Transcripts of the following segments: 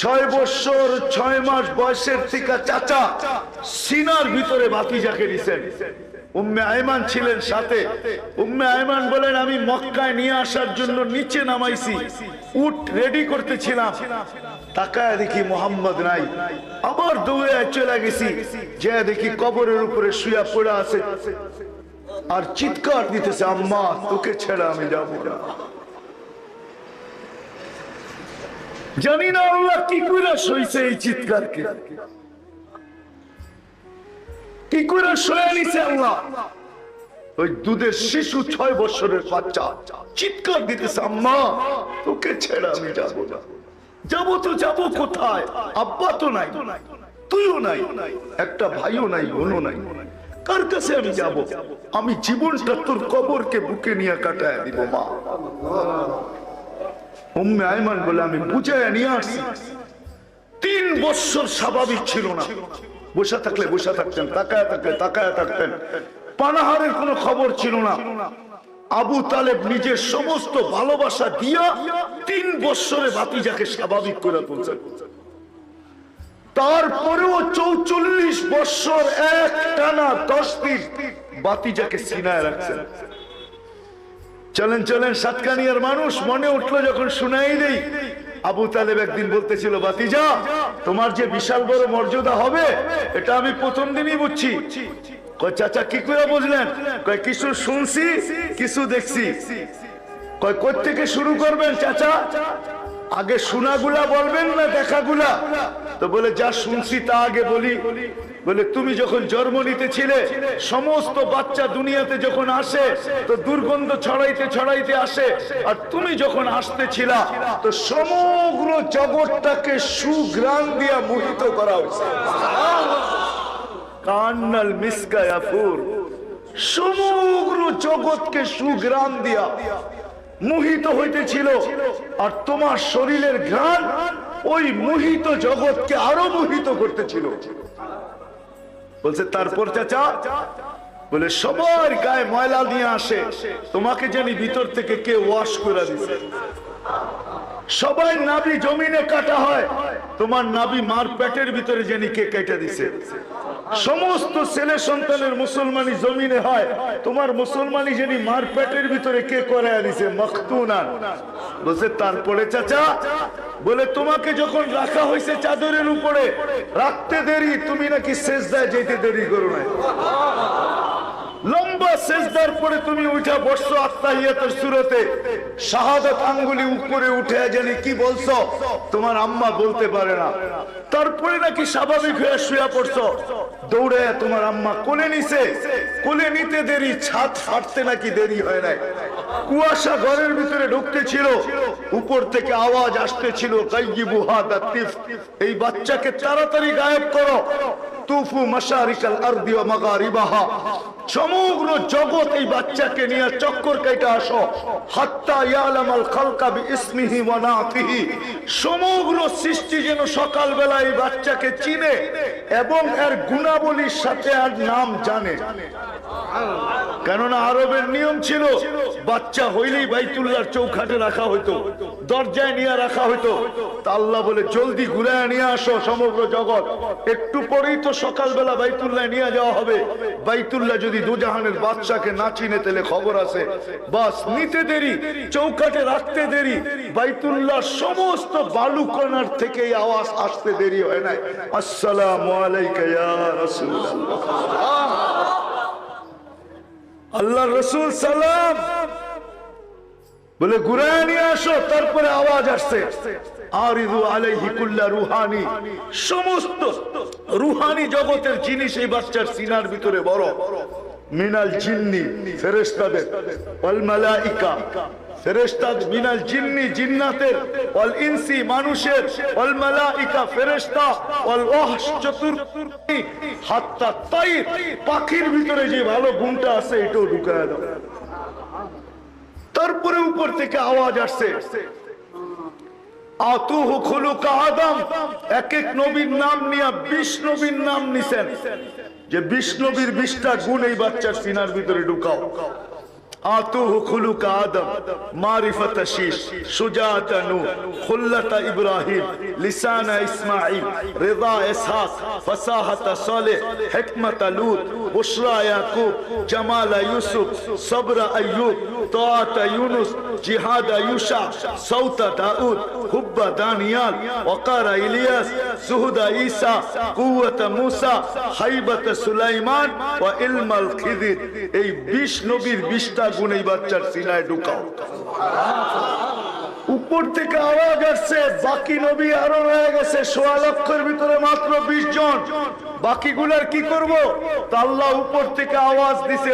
ছয় বছর, ছয় মাস বয়সের থেকে চাচা সিনার ভিতরে ভাতিজাকে দিছেন। উম্মে আয়মান ছিলেন সাথে। উম্মে আয়মান বলেন, আমি মক্কায় নিয়ে আসার জন্য নিচে নামাইছি, উট রেডি করতেছিলাম। তাকায় দেখি মোহাম্মদ নাই। আবার দৌড়ে চলে গেছি যে দেখি কবরের উপরে শুয়া পড়া আছে। আর চিৎকার দিতেছে, আম্মা, তোকে ছেড়ে আমি যাব না। জানি না আল্লাহ কি করে সইছে এই চিৎকারকে? কি করে সয়ে নিছে আল্লাহ? ওই দুধের শিশু ছয় বছরের বাচ্চা চিৎকার দিতেছে, আম্মা, তোকে ছেড়ে আমি যাব না। যাব তো যাব কোথায়? আব্বা তো নাই, তুইও নাই, একটা ভাইও নাই, বোনও নাই। কার কাছে আমি যাব? আমি জীবনটা তোর কবরকে বুকে নিয়ে কাটায় দিব, মা। উম্মে আয়মান বলে আমি বুঝে নিয়ে আসি তিন বছর স্বাভাবিক ছিল না। বসে থাকলে বসে থাকতেন, তাকায় থাকলে তাকায় থাকতেন। পানাহারের কোনো খবর ছিল না। আবু তালেব নিজের সমস্ত ভালোবাসা দিয়া তিন বছরে বাতিজাকে স্বাভাবিক করে তুলছেন। তারপরেও চৌচল্লিশ বছর এক টানা দশ দিন বাতিজাকে সিনায় রাখছেন। চলেন চলেন, সাতকানিয়ার মানুষ, মনে উঠল যখন শুনাই দেই। আবু তালেব একদিন বলতেছিল বাতিজা তোমার যে বিশাল বড় মর্যাদা হবে, এটা আমি প্রথম দিনই বুঝছি। কয়, চাচা, কি করে বুঝলেন? কয়, কিছু শুনছি, কিছু দেখছি। কয় কোথেকে শুরু করবেন, চাচা? আগে শোনাগুলা বলবেন না দেখাগুলা? তো বলে, যা শুনছি তা আগে বলি। বলে, তুমি যখন জন্ম নিতেছিলে, সমস্ত বাচ্চা দুনিয়াতে যখন আসে, তো দুর্গন্ধ ছড়াইতে ছড়াইতে আসে। আর তুমি যখন আসতেছিলা, তো সমগ্র জগৎটাকে সুগ্রাম দিয়া মোহিত করা হয়েছে। কান্নাল মিসকায়াফুর, সমগ্র জগৎকে সুগ্রাম দিয়া মোহিত হইতেছিল। আর তোমার শরীরের ঘ্রাণ ওই মোহিত জগৎকে আরও মোহিত করতেছিল। বলছে, তারপর চাচা? বলে, সবার গায়ে ময়লা নিয়ে আসে। তোমাকে জানি ভিতর থেকে কে ওয়াশ করে দিছে। সবাই নাবি জমিনে কাটা হয়। তোমার নাবি মার পেটের ভিতরে জানি কে কেটে দিছে। সমস্ত ছেলে সন্তানের মুসলমানি জমিনে হয়। তোমার মুসলমানি যিনি মার পেটের ভিতরে কে করে দিছে? মখতুনান। বলছে, তারপরে চাচা, বলে তোমাকে যখন রাখা হয়েছে চাদরের উপরে, রাখতে দেরি, তুমি নাকি শেষ দেয় যেতে দেরি করো না তুমি উঠা বসছো আত্মাহিয়াতের সুরতে। শাহাদত আঙ্গুলি উপরে উঠে জানি কি বলছো? তোমার আম্মা বলতে পারে না। তারপরে নাকি স্বাভাবিক হয়ে শুয়ে পড়ছো। দৌড়ে তোমার আম্মা কোলে নিছে। কোলে নিতে দেরি, ছাদ ফাটতে নাকি দেরি হয় নাই। কুয়াশা ঘরের ভিতরে ঢুকতে ছিল উপর থেকে আওয়াজ আসতে ছিল এই বাচ্চাকে তাড়াতাড়ি গায়েব করো। তুফু মাশারিকাল আরদি ও মাগারিবাহা। সমগ্র জগৎ এই বাচ্চাকে নিয়ে চক্কর কেটে আসো। হাত্তা ইয়ালামাল খালকা বিইসমিহি ওয়া নাতিহি সমগ্র সৃষ্টি যেন সকালবেলা এই বাচ্চাকে চিনে এবং এর গুণাবলীর সাথে আর নাম জানে। কেননা আরবের নিয়ম ছিল, বাচ্চা হইলেই বাইতুল্লাহর চৌখাটে রাখা হইতো, দরজায় নিয়ে রাখা হইতো। তা আল্লাহ বলে, জলদি ঘুরায় নিয়ে আসো সমগ্র জগৎ। একটু পরেই তো সকালবেলা বাইতুল্লাহ নিয়ে যাওয়া হবে। বাইতুল্লাহ যদি দুজাহানের বাচ্চাকে না চিনে, তাহলে খবর আছে। বাস, নিতে দেরি, চৌকাটে রাখতে দেরি। বাইতুল্লাহ সমস্ত বালুকণার থেকে আওয়াজ আসতে দেরি হয় নাই। আসসালামু আলাইকা ইয়া রাসূলুল্লাহ। আল্লাহ রসুল সালাম। বলে, ঘুরায় নিয়ে আসো, তারপরে আওয়াজ আসছে। আরিদু রুহানি। সমস্ত রুহানি জগতের জিনিস এই বাচ্চার ভিতরে বড়। পাখির ভিতরে যে ভালো গুণটা আছে এটাও ঢুকায় দাও। তারপরে উপর থেকে আওয়াজ আসছে আদম এক এক নবীর নাম নিয়ে বিশ নবীর নাম নিছেন। যে বিশ নবীর বিশটা গুণ এই বাচ্চার সিনার ভিতরে ঢুকাও। آتوه خلق آدم معرفة شیش شجاعت نو خلت ابراہیم لسان اسماعیل رضا اسحاق فصاحت صالح حکمت لوت بشرا یعقوب جمال یوسف صبر ایوب طاعت یونس جہاد یوشع صوت داؤد حب دانیال وقار الیاس زہد عیسی قوت موسی خیبت سلیمان و علم الخضر এই 20 নবীর 20টা এই বাচ্চার সিনায় ঢুকাও। উপর থেকে আওয়াজ আসছে, বাকি নবী আরও রয়ে গেছে, সোয়া লক্ষের ভিতরে মাত্র বিশ জন। কি আল্লাহ উপর থেকে আওয়াজ দিছে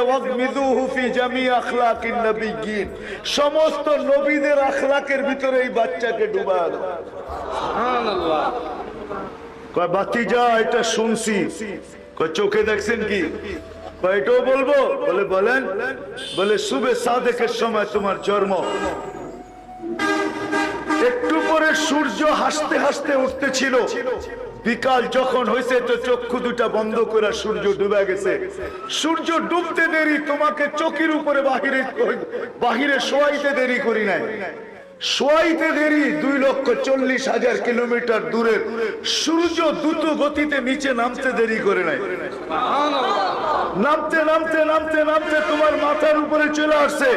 সমস্ত নবীদের আখলাকের ভিতরে এই বাচ্চাকে ডুবা বাকি বাতি যা, এটা শুনছি। চোখে দেখছেন কি? কয় বলব? বলে বলেন, বলে শুভে সাদেকের সময় তোমার জন্ম। একটু পরে সূর্য হাসতে হাসতে উঠতেছিল। বিকাল যখন হয়েছে তো চক্ষু দুটা বন্ধ করে সূর্য ডুবে গেছে। সূর্য ডুবতে দেরি, তোমাকে চকির উপরে বাহিরে বাহিরে শোয়াইতে দেরি করি নাই। দেরি, দুই লক্ষ চল্লিশ হাজার কিলোমিটার সূর্য দ্রুত গতিতে নিচে নামতে দেরি করে নামতে নামতে নামতে নামতে তোমার মাথার উপরে চলে আসছে।